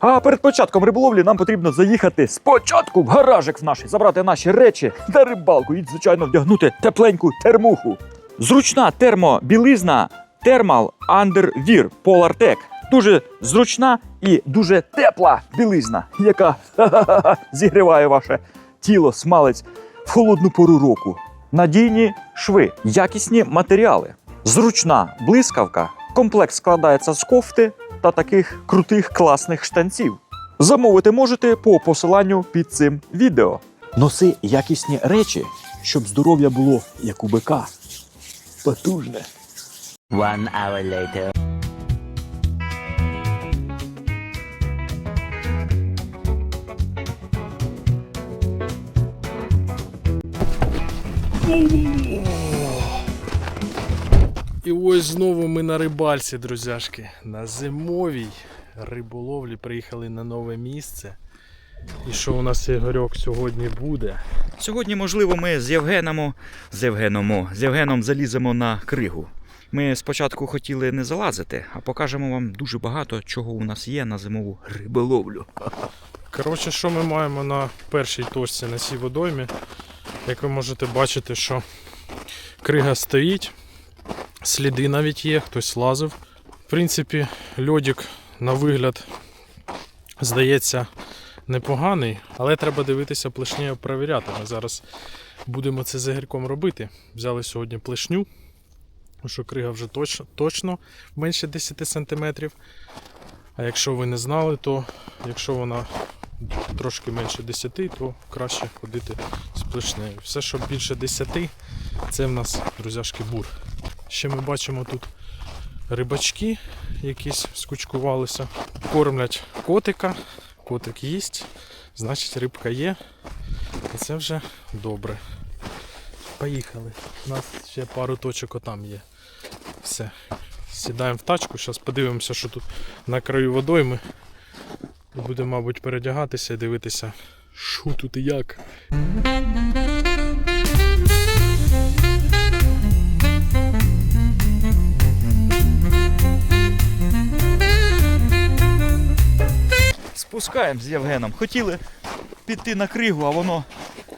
А перед початком риболовлі нам потрібно заїхати спочатку в гаражик в наш, забрати наші речі на рибалку і, звичайно, вдягнути тепленьку термуху. Зручна термобілизна Thermal Underwear Polartec. Дуже зручна і дуже тепла білизна, яка зігріває ваше тіло, смалець в холодну пору року. Надійні шви, якісні матеріали, зручна блискавка. Комплект складається з кофти та таких крутих класних штанців. Замовити можете по посиланню під цим відео. Носи якісні речі, щоб здоров'я було як у бика. Потужне. One hour later. І ось знову ми на рибальці, друзяшки. На зимовій риболовлі приїхали на нове місце. І що у нас Ігорьок сьогодні буде? Сьогодні, можливо, ми з Євгеном, з Євгеном, з Євгеном заліземо на кригу. Ми спочатку хотіли не залазити, а покажемо вам дуже багато чого у нас є на зимову риболовлю. Коротше, що ми маємо на першій точці на цій водоймі? Як ви можете бачити, що крига стоїть, сліди навіть є, хтось лазив. В принципі, льодик на вигляд здається непоганий, але треба дивитися плешнею перевіряти. Ми зараз будемо це з Ігорьком робити. Взяли сьогодні плешню, що крига вже точно, точно менше 10 см. А якщо ви не знали, то якщо вона трошки менше 10, то краще ходити з плешнею. Все, що більше 10, це в нас друзяшки бур. Ще ми бачимо тут рибачки, якісь скучкувалися, кормлять котика. Котик їсть, значить рибка є. І це вже добре. Поїхали. У нас ще пару точок отам є. Все. Сідаємо в тачку, зараз подивимося, що тут на краю водойми. І будемо, мабуть, передягатися і дивитися, що тут і як. Спускаємо з Євгеном. Хотіли піти на кригу, а воно,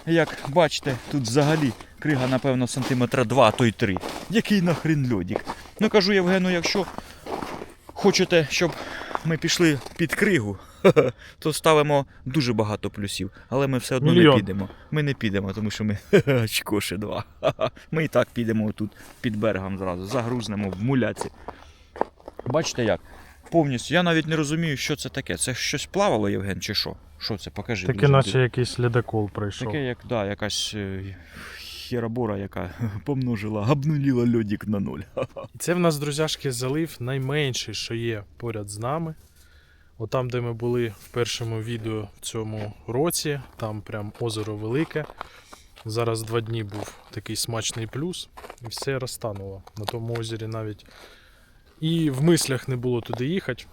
як бачите, тут взагалі крига, напевно, сантиметра 2, то й 3. Який нахрен льодик. Ну кажу Євгену, якщо хочете, щоб ми пішли під кригу, то ставимо дуже багато плюсів. Але ми все одно Мільйон. не підемо. Ми не підемо, тому що ми чкоши два. Ми і так підемо тут під берегом зразу, загрузнемо в муляці. Бачите як? Повністю. Я навіть не розумію, що це таке. Це щось плавало, Євген, чи що? Що це? Покажи. Таке, дуже наче якийсь ледокол пройшов. Таке, як да, якась е, херобора, яка помножила, обнуліла льодик на нуль. І це в нас, друзяшки, залив найменший, що є поряд з нами. Отам, де ми були в першому відео в цьому році, там прям озеро велике. Зараз два дні був такий смачний плюс, і все розтануло. На тому озері навіть і в мислях не було туди їхати.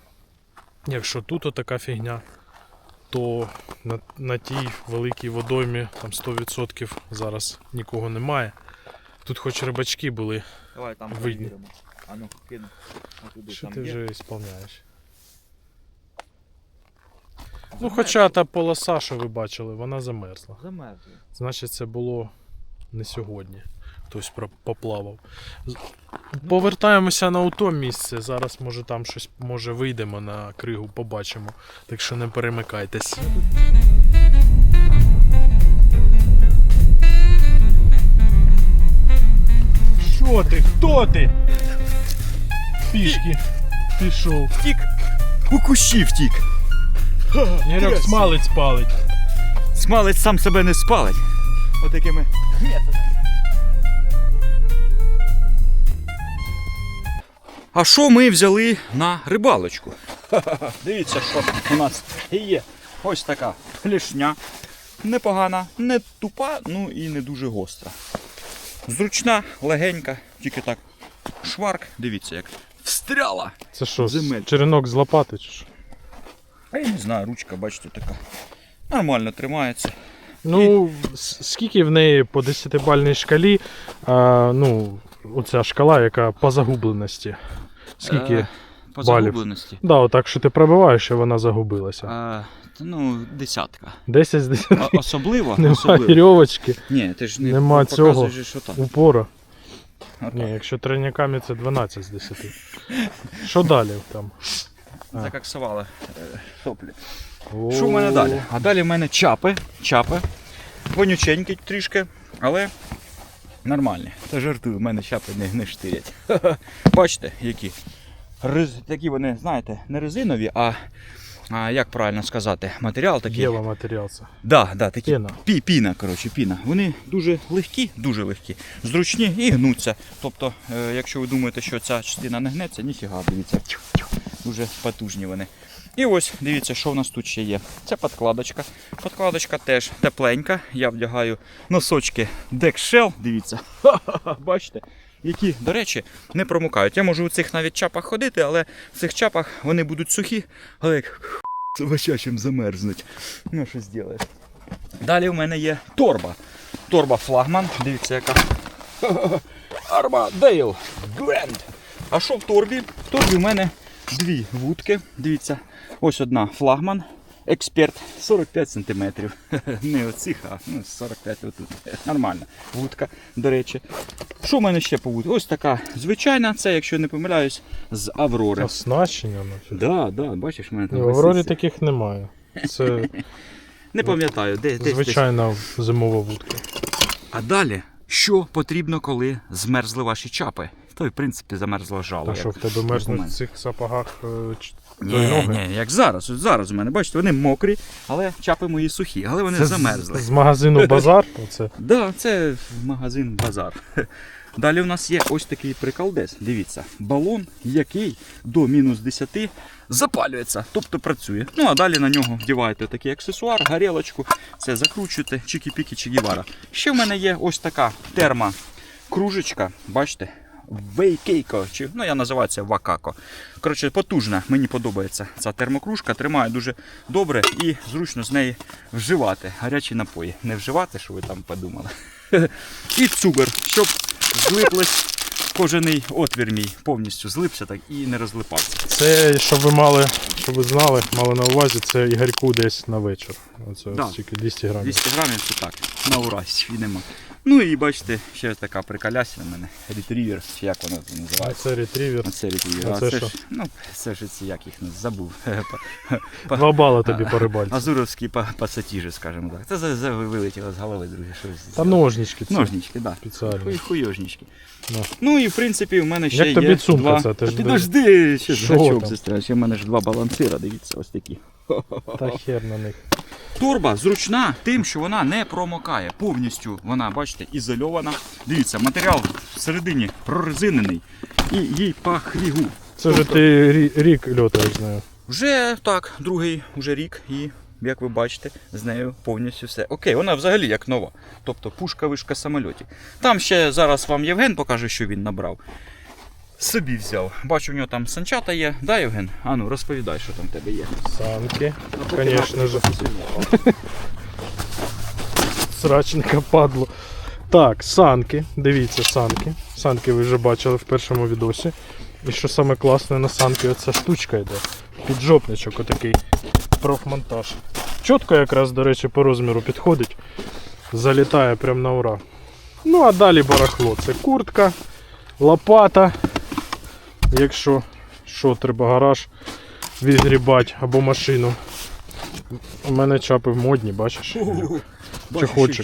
Якщо тут отака фігня, то на, на тій великій водоймі там 100% зараз нікого немає. Тут хоч рибачки були, Давай там перевіримо. А ну, кину. Отуди, Що там ти є. вже ісполняєш? Ну, хоча та полоса, що ви бачили, вона замерзла. Замерзли. Значить, це було не сьогодні. Хтось про- поплавав. Повертаємося на ото місце. Зараз, може, там щось може вийдемо на кригу, побачимо. Так що не перемикайтесь. Що ти? Хто ти? Пішки. Пішов. Втік! У кущі втік! Ярок смалець палить. Смалець сам себе не спалить. Отакими методами. А що ми взяли на рибалочку? Ха-ха-ха. Дивіться, що у нас є. Ось така клешня. Непогана, не тупа, ну і не дуже гостра. Зручна, легенька, тільки так. Шварк, дивіться, як встряла. Це що, Земель. черенок з лопати чи що? А я не знаю, ручка, бачите, така. Нормально тримається. Ну, с- скільки в неї по 10-бальній шкалі, а, ну, оця шкала, яка по загубленості. Скільки? Е, по Балів. загубленості. Да, отак, що ти пробиваєш, і вона загубилася. А, ну, десятка. 10 з 10. А, особливо, Немає особливо. вірьовочки, Ні, ти ж не Нема показуєш, цього. що там. упора. Отак. Ні, якщо тройниками це 12 з 10. Що далі там? А. Закаксували е, соплі. Що в мене далі? А далі в мене чапи. Чапи. Вонюченькі трішки, але нормальні. Та жартую, в мене чапи не, не штирять. Бачите, які. Рез... Такі вони, знаєте, не резинові, а, а як правильно сказати, матеріал такий. Єва матеріал це. Да, да, такі Піна. Пі, піна, коротше, піна. Вони дуже легкі, дуже легкі, зручні і гнуться. Тобто, е, якщо ви думаєте, що ця частина не гнеться, ніфіга, дивіться. Дуже потужні вони. І ось дивіться, що в нас тут ще є. Це подкладочка. Подкладочка теж тепленька. Я вдягаю носочки Deck Дивіться. Ха-ха-ха, Бачите? Які, до речі, не промокають. Я можу у цих навіть чапах ходити, але в цих чапах вони будуть сухі, але як собачачим замерзнуть. Ну, що зробиш. Далі в мене є торба. Торба флагман. Дивіться, яка. Армадейл Гренд. А що в торбі? В торбі в мене дві вудки. Дивіться, ось одна флагман. Експерт 45 см. Не оцих, а ну, 45 отут. Нормальна вудка, до речі. Що в мене ще по вудці? Ось така звичайна, це, якщо не помиляюсь, з Аврори. Оснащення. ну, Да, да, бачиш, в мене там в Аврорі таких немає. Це Не пам'ятаю, де, десь. звичайна зимова вудка. А далі, що потрібно, коли змерзли ваші чапи? То, в принципі, замерзло жало. Та як що в тебе мерзнуть в цих сапогах е, Ні, ні, як зараз. Ось зараз у мене, бачите, вони мокрі, але чапи мої сухі, але вони Це замерзли. З, магазину базар. Оце. Да, це магазин базар. Далі у нас є ось такий приколдес. Дивіться, балон, який до мінус 10 запалюється, тобто працює. Ну а далі на нього вдіваєте такий аксесуар, гарелочку, це закручуєте, чики-піки, чигівара. Ще в мене є ось така терма кружечка, бачите? Вейкейко, чи ну я називаю це вакако. Коротше, потужна, мені подобається ця термокружка, тримає дуже добре і зручно з неї вживати гарячі напої. Не вживати, що ви там подумали. І цукор, щоб злиплось кожаний отвір мій повністю злипся так і не розлипався. Це, щоб ви мали, щоб ви знали, мали на увазі, це Ігорьку десь на вечір. Оце Да. тільки 200 грамів. 200 грамів це так, на ура, і нема. Ну і бачите, ще така приколяся в мене. Ретрівер, чи як воно А називається. це ретрівер. Оце ретрівер. А це ж, ну, це ж ці, як їх забув. Два бали тобі по рибальці. Азуровські па- пасатіжі, скажімо так. Це вилетіло з голови, друге. Щось. Та ножнички це Ножнички, так. спеціально. Хуйожнички. Ну. Ну і в принципі в мене ще Як тобі є цумка два... ця? Ти ж Підожди, ще гачок. Ще в мене ж два балансира, дивіться, ось такі. Та хер на них. Торба зручна тим, що вона не промокає. Повністю вона, бачите, ізольована. Дивіться, матеріал всередині прорезинений і їй по хрігу. Це ж ти рік льотаєш з нею. Вже так, другий уже рік, і як ви бачите, з нею повністю все. Окей, вона взагалі як нова. Тобто пушка-вишка самольотів. Там ще зараз вам Євген покаже, що він набрав. Собі взяв. Бачу, в нього там санчата є. Да, Євген? Ану, розповідай, що там в тебе є. Санки. А же. професіонал. Срачника падло. Так, санки. Дивіться, санки. Санки ви вже бачили в першому відосі. І що саме класне на санки, оця штучка йде. Піджопничок отакий профмонтаж. Чітко якраз, до речі, по розміру підходить. Залітає прям на ура. Ну а далі барахло. Це куртка, лопата. Якщо що, треба гараж відгрібати або машину. У мене чапи модні, бачиш?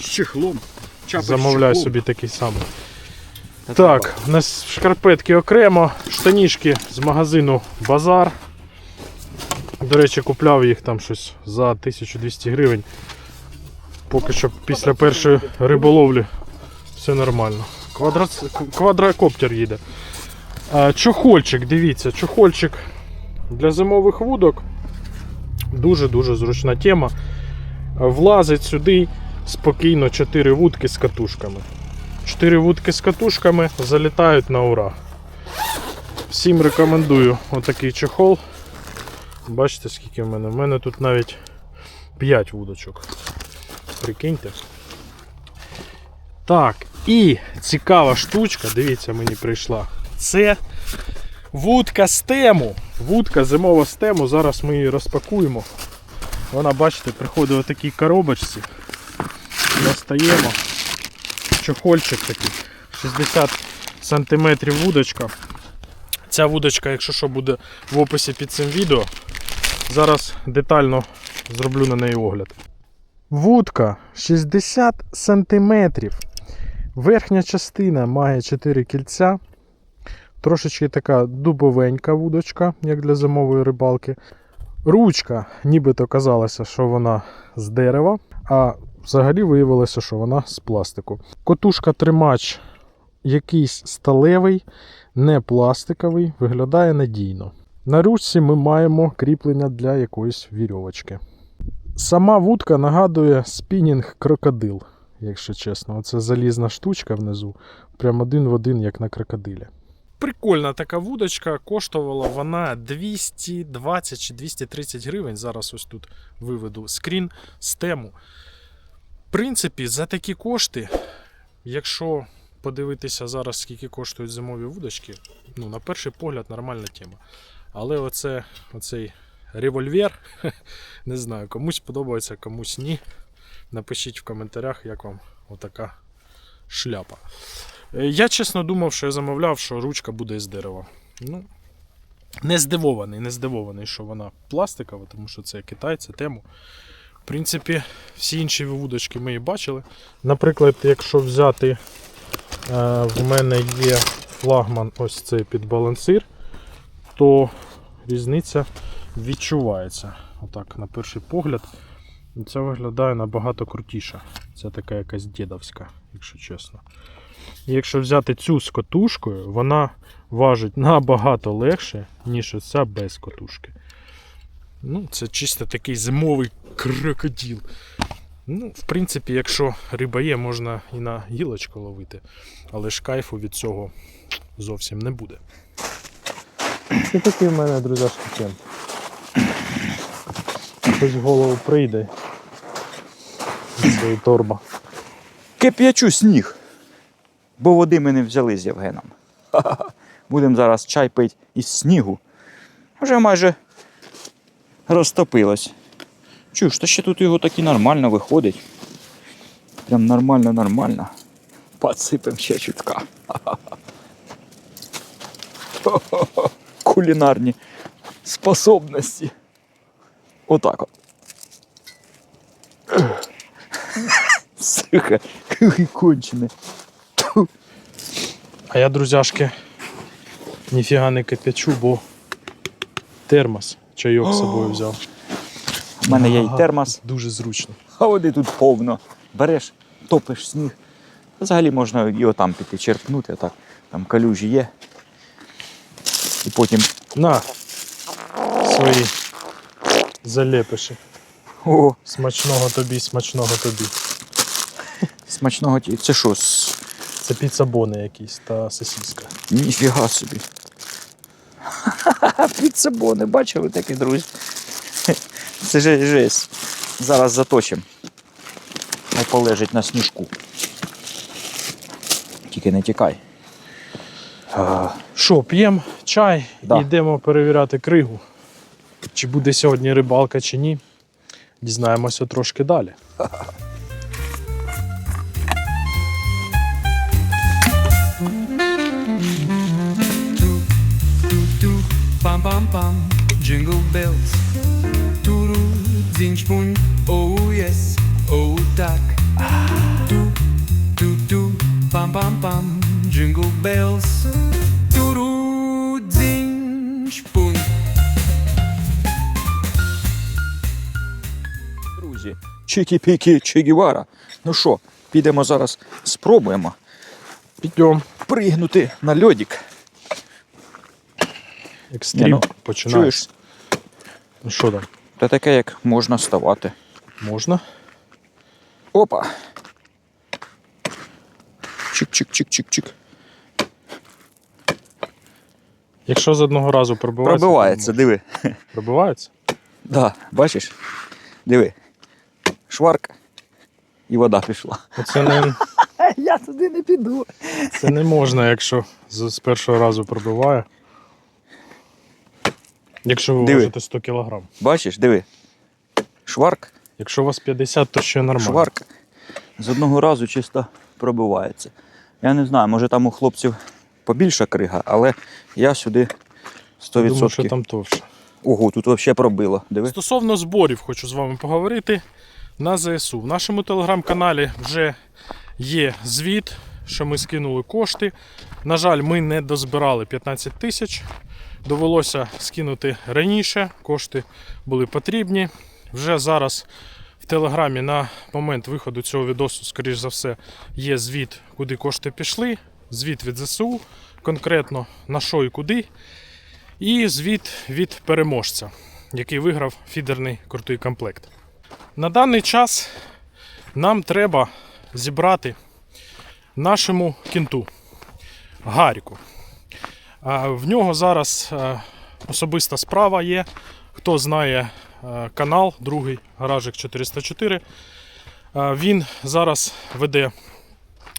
З чехлом. Замовляй чехлом. собі такий самий. Так, у нас шкарпетки окремо, штанішки з магазину Базар. До речі, купляв їх там щось за 1200 гривень. Поки що після першої риболовлі все нормально. Квадра... Квадрокоптер їде. Чохольчик, дивіться, чохольчик для зимових вудок. Дуже-дуже зручна тема. Влазить сюди спокійно 4 вудки з катушками. 4 вудки з катушками залітають на ура. Всім рекомендую отакий чехол. Бачите, скільки в мене? У мене тут навіть 5 вудочок. Прикиньте. Так, і цікава штучка, дивіться, мені прийшла. Це вудка з тему. Вудка, зимова стему, зараз ми її розпакуємо. Вона, бачите, приходить у такій коробочці. Достаємо. Чохольчик такий. 60 см вудочка. Ця вудочка, якщо що, буде в описі під цим відео. Зараз детально зроблю на неї огляд. Вудка 60 см. Верхня частина має 4 кільця. Трошечки така дубовенька вудочка, як для зимової рибалки. Ручка, нібито казалося, що вона з дерева, а взагалі виявилося, що вона з пластику. Котушка тримач якийсь сталевий, не пластиковий, виглядає надійно. На ручці ми маємо кріплення для якоїсь вірьовочки. Сама вудка нагадує спінінг крокодил, якщо чесно. Оце залізна штучка внизу, прям один в один, як на крокодилі. Прикольна така вудочка, коштувала вона 220 чи 230 гривень. Зараз ось тут виведу скрін з тему. В принципі, за такі кошти, якщо подивитися зараз, скільки коштують зимові вудочки, ну, на перший погляд, нормальна тема. Але оце, оцей револьвер, не знаю, комусь подобається, комусь ні. Напишіть в коментарях, як вам отака шляпа. Е, Я чесно думав, що я замовляв, що ручка буде з дерева. Ну, не здивований, не здивований, що вона пластикова, тому що це Китай, це тему. В принципі, всі інші вудочки ми і бачили. Наприклад, якщо взяти, е, в мене є флагман ось цей підбалансир, то різниця відчувається. Отак, на перший погляд. Це виглядає набагато крутіше. Це така якась дідовська, якщо чесно. І якщо взяти цю з котушкою, вона важить набагато легше, ніж оця без котушки. Ну, це чисто такий зимовий крокодил. Ну, в принципі, якщо риба є, можна і на гілочку ловити, але ж кайфу від цього зовсім не буде. Це такий в мене, друзяшки, тем. Хтось в голову прийде. Це торба. Кип'ячу сніг. Бо води ми не взяли з Євгеном. Будемо зараз чай пити із снігу. Вже майже розтопилось. Чуєш, та ще тут його так і нормально виходить. Прям нормально, нормально. Подсипем ще чутка. Кулінарні способності. Отак от. Сука, який кончений. А я, друзяшки, ніфіга не кипячу, бо термос чайок з собою взяв. У мене є Ага, термос, Дуже зручно. а води тут повно. Береш, топиш сніг. Взагалі можна і отам піти, черпнути, отак. Там калюжі є. І потім. На свої залепиші. О, Смачного тобі, смачного тобі. смачного ті. Це що? Це піцабони якісь та сосиска. Ніфіга собі. Підсабони, бачили такі, друзі? Це же жесть. Зараз заточимо. Не полежить на сніжку. Тільки не тікай. Що, п'ємо чай Да. і йдемо перевіряти кригу. Чи буде сьогодні рибалка, чи ні. Дізнаємося трошки далі. pam pam pam, jingle bells. Oh oh tak. Tu, tu, tu, pam pam pam, jingle bells. Turu, dzień szpuń. Друзі, чики-піки, чигівара. Ну що, підемо зараз, спробуємо Підйом. пригнути на льодик. Екстрім ну, починаєш. Чуєш? Ну що там? Це таке, як можна ставати. Можна? Опа. Чик-чик-чик-чик-чик. Якщо з одного разу пробивається. Пробивається, то диви. Пробивається? Да, бачиш? Диви. Шварк. І вода пішла. Оце не, Я туди не піду. це не можна, якщо з першого разу пробиває. Якщо ви Диви. важите 100 кг. Бачиш, диви. Шварк, Якщо у вас 50, то ще нормально. шварк з одного разу чисто пробивається. Я не знаю, може там у хлопців побільша крига, але я сюди 100%. Думаю, що там товще. Ого, тут взагалі пробило. Диви. Стосовно зборів, хочу з вами поговорити на ЗСУ. В нашому телеграм-каналі вже є звіт, що ми скинули кошти. На жаль, ми не дозбирали 15 тисяч. Довелося скинути раніше, кошти були потрібні. Вже зараз в телеграмі на момент виходу цього відосу, скоріш за все, є звіт, куди кошти пішли, звіт від ЗСУ, конкретно на що і куди. І звіт від переможця, який виграв фідерний крутий комплект. На даний час нам треба зібрати нашому кінту Гаріку. В нього зараз е, особиста справа є. Хто знає е, канал, другий гаражик 404. Е, Він зараз веде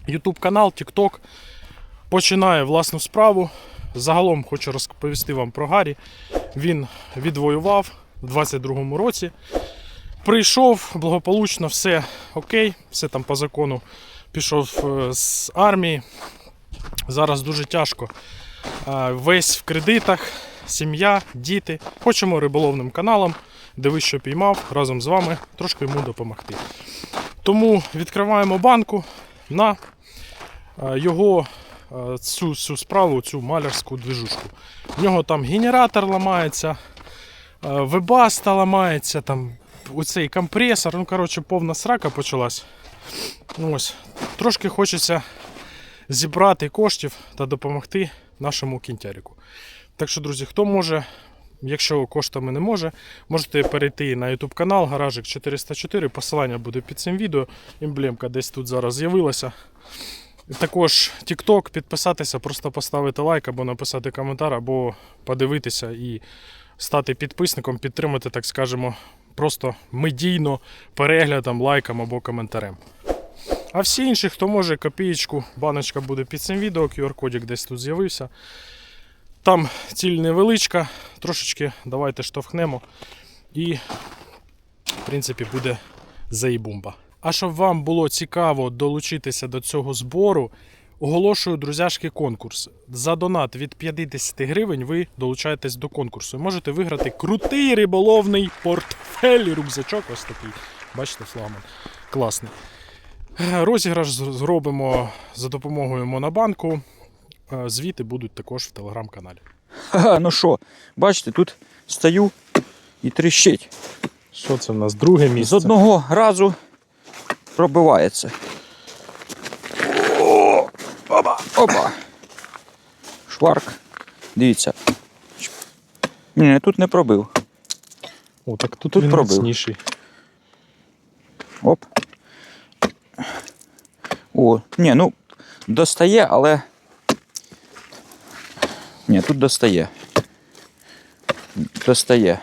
YouTube канал, TikTok, починає власну справу. Загалом хочу розповісти вам про Гаррі. Він відвоював у 22-му році. Прийшов благополучно, все окей, все там по закону. Пішов з армії. Зараз дуже тяжко. Весь в кредитах, сім'я, діти. Хочемо риболовним каналом, дивись, що піймав, разом з вами трошки йому допомогти. Тому відкриваємо банку на його цю, цю справу, цю малярську движушку. В нього там генератор ламається, вебаста ламається, там оцей компресор, ну коротше, повна срака почалась. Ось. Трошки хочеться зібрати коштів та допомогти нашому кінтяріку. Так що, друзі, хто може, якщо коштами не може, можете перейти на YouTube канал Гаражик 404. Посилання буде під цим відео. Емблемка десь тут зараз з'явилася. Також TikTok, підписатися, просто поставити лайк або написати коментар, або подивитися і стати підписником, підтримати, так скажемо, просто медійно переглядом, лайком або коментарем. А всі інші, хто може, копієчку, баночка буде під цим відео, QR-кодик десь тут з'явився. Там ціль невеличка, трошечки давайте штовхнемо. І, в принципі, буде заїбумба. А щоб вам було цікаво долучитися до цього збору, оголошую друзяшки конкурс. За донат від 50 гривень ви долучаєтесь до конкурсу. Можете виграти крутий риболовний портфель, рюкзачок. Ось такий. Бачите, флагман. Класний. Розіграш зробимо за допомогою Монобанку. Е, Звіти будуть також в телеграм-каналі. Ну що, бачите, тут стою і тріщить. Що це в нас? Друге місце. З одного разу пробивається. О, Опа, опа. Шварк. Дивіться. Ні, тут не пробив. О, так тут, Тут він пробив. міцніший. Оп. О, ні, ну, достає, але. Ні, тут достає. Достає.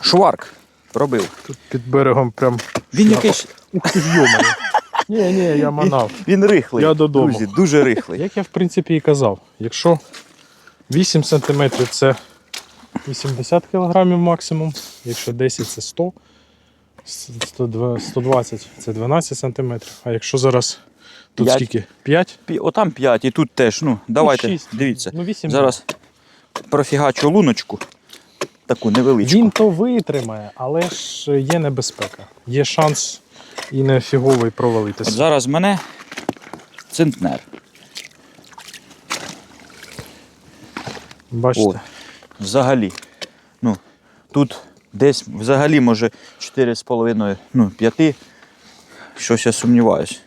Шварк пробив. Тут під берегом прям. Він якийсь. Ух ти йомаю. Ні, ні, я манав. Він рихлий. Я додому. Друзі, дуже рихлий. Як я в принципі і казав, якщо 8 см це 80 кг максимум, якщо 10 це 100, 102 120 це 12 см, а якщо зараз тут П'ять. скільки? 5? Пі- Отам 5 і тут теж. Ну, давайте, шість. дивіться. Ну, 8 Зараз профігачу луночку. Таку невеличку. Він то витримає, але ж є небезпека. Є шанс і не фіговий От провалитися. зараз в мене центнер. Бачите? О, взагалі. Ну, тут десь взагалі може 4,5, ну, 5. Щось я сумніваюсь.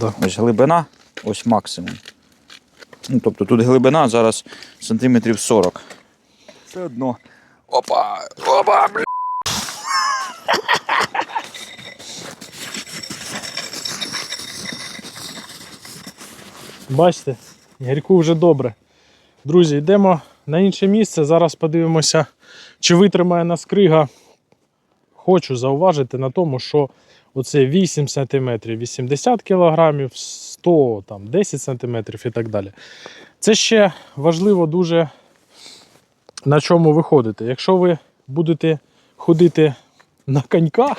Да. Ось глибина, ось максимум. Ну, тобто тут глибина зараз сантиметрів 40. Все одно. Опа! Опа! Бля! Бачите, Ярку вже добре. Друзі, йдемо на інше місце. Зараз подивимося, чи витримає нас крига. Хочу зауважити на тому, що оце 8 см 80 кг, 100 там, 10 см і так далі. Це ще важливо дуже на чому ви ходите. Якщо ви будете ходити на коньках,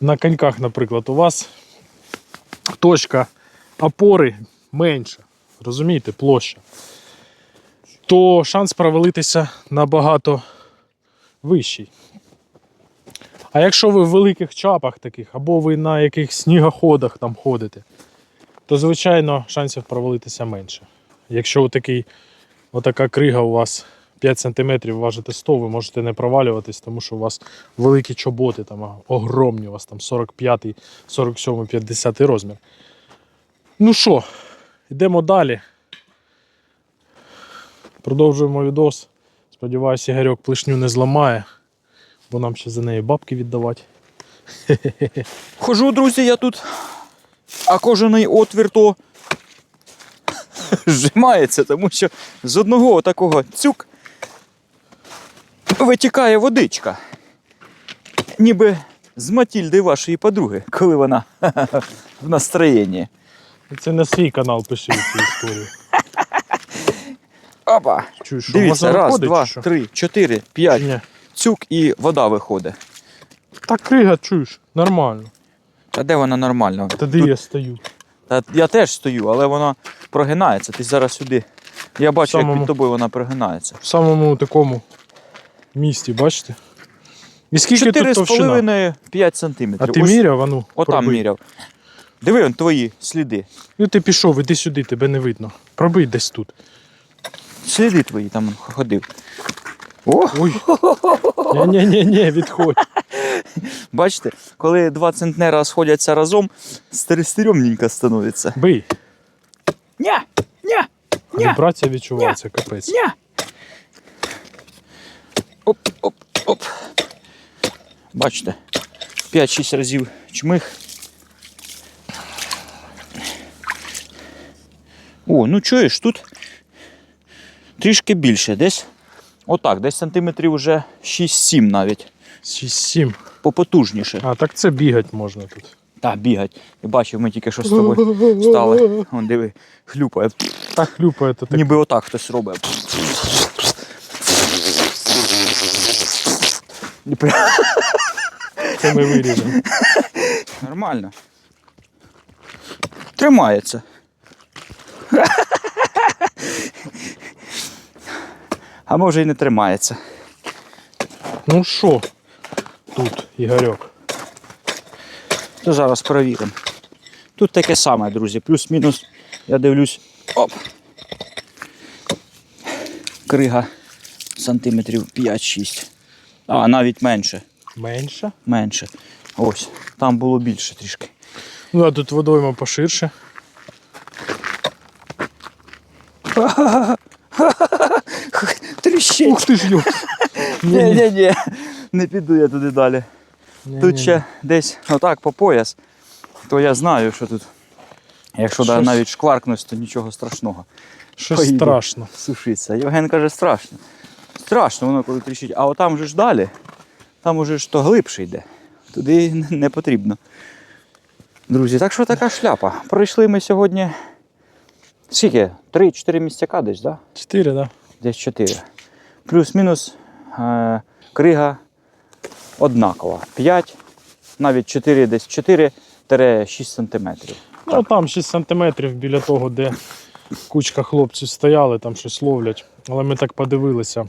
на коньках, наприклад, у вас точка опори менша, розумієте, площа, то шанс провалитися набагато вищий. А якщо ви в великих чапах таких, або ви на якихось снігоходах там ходите, то звичайно шансів провалитися менше. Якщо такий, отака крига у вас 5 см важите 100, ви можете не провалюватись, тому що у вас великі чоботи, там огромні, у вас там 45, 47, 50 розмір. Ну що, йдемо далі. Продовжуємо відос. Сподіваюся, Ігорьок плешню не зламає, бо нам ще за неї бабки віддавати. Хожу, друзі, я тут, а кожаний отвір то зжимається, тому що з одного такого цюк витікає водичка. Ніби з Матільди вашої подруги, коли вона в настроєнні. Це на свій канал пиши цю історію. Опа! Чуєш, що Дивіться, можна раз, виходить, два, чи що? три, чотири, п'ять. ні? Цюк і вода виходить. Та крига, чуєш, нормально. Та де вона нормально? Та де Тут- я стою? Та я теж стою, але вона прогинається. Ти зараз сюди. Я бачу, як Самому. під тобою вона прогинається. В самому такому місті, бачите? І скільки тут товщина? 4,5 сантиметрів. А ти Ось міряв, а ну, Отам пробий. міряв. Диви, он твої сліди. Ну ти пішов, іди сюди, тебе не видно. Пробий десь тут. Сліди твої там ходив. О, Ой. Ні-ні-ні, відходь. бачите, коли два центнера сходяться разом, стрьомненько становиться. Бий. Ня! Ня! Ня! Вібрація відчувається, капець. Ня! Оп, оп, оп. Бачите, 5-6 разів чмих. О, ну чуєш, тут трішки більше, десь отак, десь сантиметрів уже 6-7 навіть. 6-7. Попотужніше. А, так це бігати можна тут. Та, бігать. І бачив, ми тільки що з тобою стали. Вон диви, хлюпає. Так хлюпає, то так. Ніби отак хтось робить. Це ми виріжемо. Нормально. Тримається. А може і не тримається. Ну що тут, Ігорьок? То зараз перевіримо. Тут таке саме, друзі. Плюс-мінус, я дивлюсь. Оп. Крига сантиметрів 5-6. А, навіть менше. Менше. Менше. Ось. Там було більше трішки. Ну, а тут водойма поширше. Тріщить. Ух ти ж йо! Ні, ні, ні. Не піду я туди далі. Ні, Тут ні, ще десь отак по пояс, то я знаю, що тут. Якщо Щось- навіть шкваркнусь, то нічого страшного. Щось поїду. страшно. Сушиться. Євген каже, страшно. Страшно, воно коли тріщить. А отам же ж далі, там уже ж то глибше йде. Туди не потрібно. Друзі, так що така шляпа. Пройшли ми сьогодні. Скільки? Три-чотири місцяка десь, так? Да? Чотири, так? Да? Десь 4. Плюс-мінус е, крига однакова. 5, навіть 4, десь 4-6 сантиметрів. Ну там 6 сантиметрів біля того, де кучка хлопців стояли, там щось ловлять. Але ми так подивилися.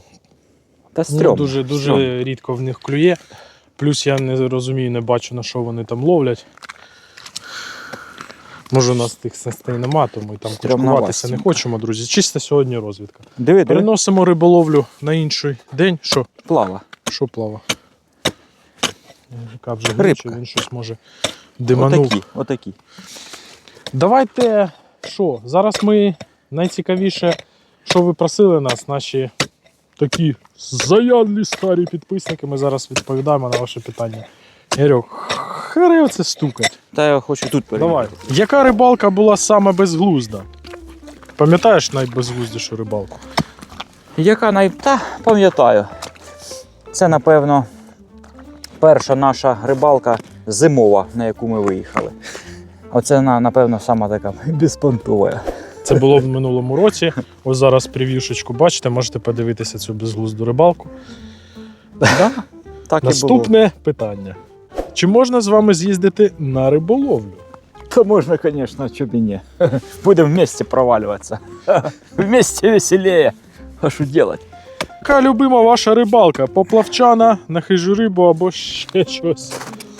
Та Ну, дуже дуже стрьом. рідко в них клює. Плюс я не розумію, не бачу, на що вони там ловлять. Може, у нас тих снастей нема, то ми там кучкуватися не хочемо, друзі. Чисто сьогодні розвідка. Диви, диви, Переносимо риболовлю на інший день. Що? плава. Що плава? Яка вже Рибка. він щось може диманув. Отакі, отакі. Давайте що? Зараз ми найцікавіше, що ви просили нас, наші такі заядлі старі підписники. Ми зараз відповідаємо на ваше питання. Ярьок, харе оце стукать. Та я хочу тут перевірити. Давай. Яка рибалка була саме безглузда? Пам'ятаєш найбезглуздішу рибалку? Яка най... Та пам'ятаю. Це, напевно, перша наша рибалка зимова, на яку ми виїхали. Оце, на- напевно, сама така безпонтова. Це було в минулому році. Ось зараз прев'юшечку бачите, можете подивитися цю безглузду рибалку. Да? Так і було. Наступне питання. Чи можна з вами з'їздити на риболовлю? То можна, звісно, чоб і ні. Будемо вместе провалюватися. Вместе веселее. А що делать? Яка любима ваша рибалка? Поплавчана, на хижу рибу або ще щось?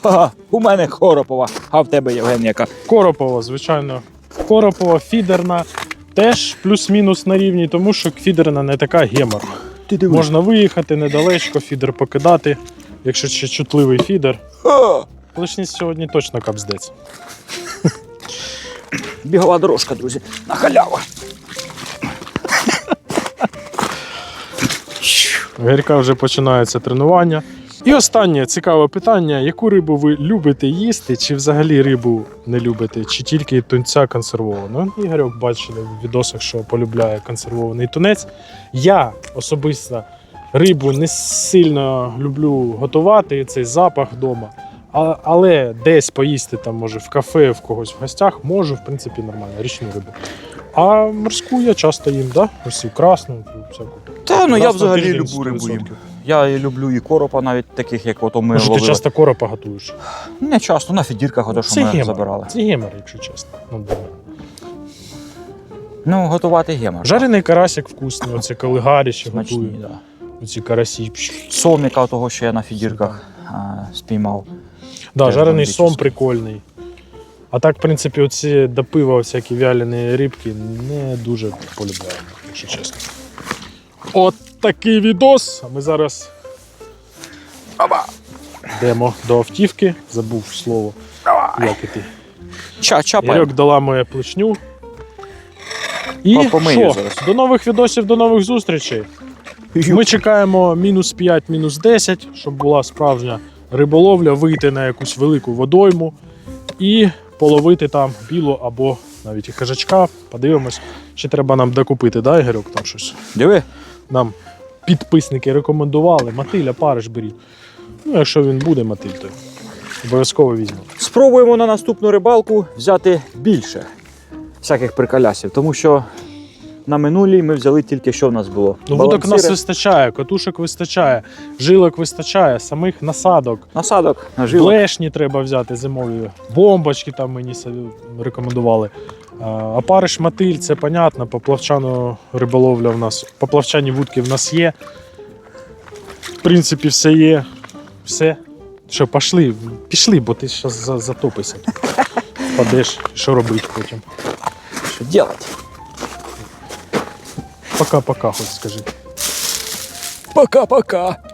Ага, у мене Хоропова, а в тебе Євген яка. Коропова, звичайно. Коропова, фідерна. Теж плюс-мінус на рівні, тому що фідерна не така геморна. Можна виїхати недалечко, фідер покидати, якщо ще чутливий фідер. Лишність сьогодні точно капздець. Бігова дорожка, друзі. На халяву. У Гарька вже починається тренування. І останнє цікаве питання: яку рибу ви любите їсти, чи взагалі рибу не любите, чи тільки тунця консервовану? Ну, Ігорьок бачили в відосах, що полюбляє консервований тунець. Я особисто рибу не сильно люблю готувати, цей запах вдома. Але десь поїсти там, може, в кафе, в когось в гостях, можу, в принципі, нормально, річну рибу. А морську я часто їм, да? Ось цю красну, всяку. Та ну я взагалі тиждень любу рибу 100%. їм. Я і люблю і коропа, навіть таких, як ото ми Може, ти ловили. часто коропа готуєш? Не часто, на фідірках, ото, що ми гемор. забирали. Це гемор, якщо чесно. Ну. Ну, готувати гемор. Жарений карасик вкусний, оце коли гаряче Смачні, готує. да. Оці карасі. Соміка того, що я на фідірках а, спіймав. Да, жарений сом прикольний. А так, в принципі, оці до пива всякі вялені рибки не дуже полюбляю, якщо чесно. От такий відос. А ми зараз йдемо до автівки. Забув слово. Як іти. Ча, чапай. Ігорьок доламує плечню. І що? зараз. До нових відосів, до нових зустрічей. Ми чекаємо мінус 5, мінус 10, щоб була справжня риболовля, вийти на якусь велику водойму і половити там білу або навіть і хижачка. Подивимось, чи треба нам докупити, да, Ігорьок, там щось. Диви. Нам підписники рекомендували. Матиля, париш беріть. Ну, якщо він буде мотиль, то обов'язково візьмемо. Спробуємо на наступну рибалку взяти більше всяких приколясів, тому що на минулій ми взяли тільки що в нас було. Ну, вудок у нас вистачає, катушок вистачає, жилок вистачає, самих насадок. насадок, жилок. Блешні треба взяти зимові, бомбочки там мені рекомендували. А, Опариш мотиль, це понятно, поплавчану риболовля в нас, поплавчані вудки в нас є. В принципі, все є. Все. Що, пішли, пішли, бо ти зараз затопишся. Впадеш, що робити потім. Що делать? Пока-пока, хоч скажи. Пока-пока.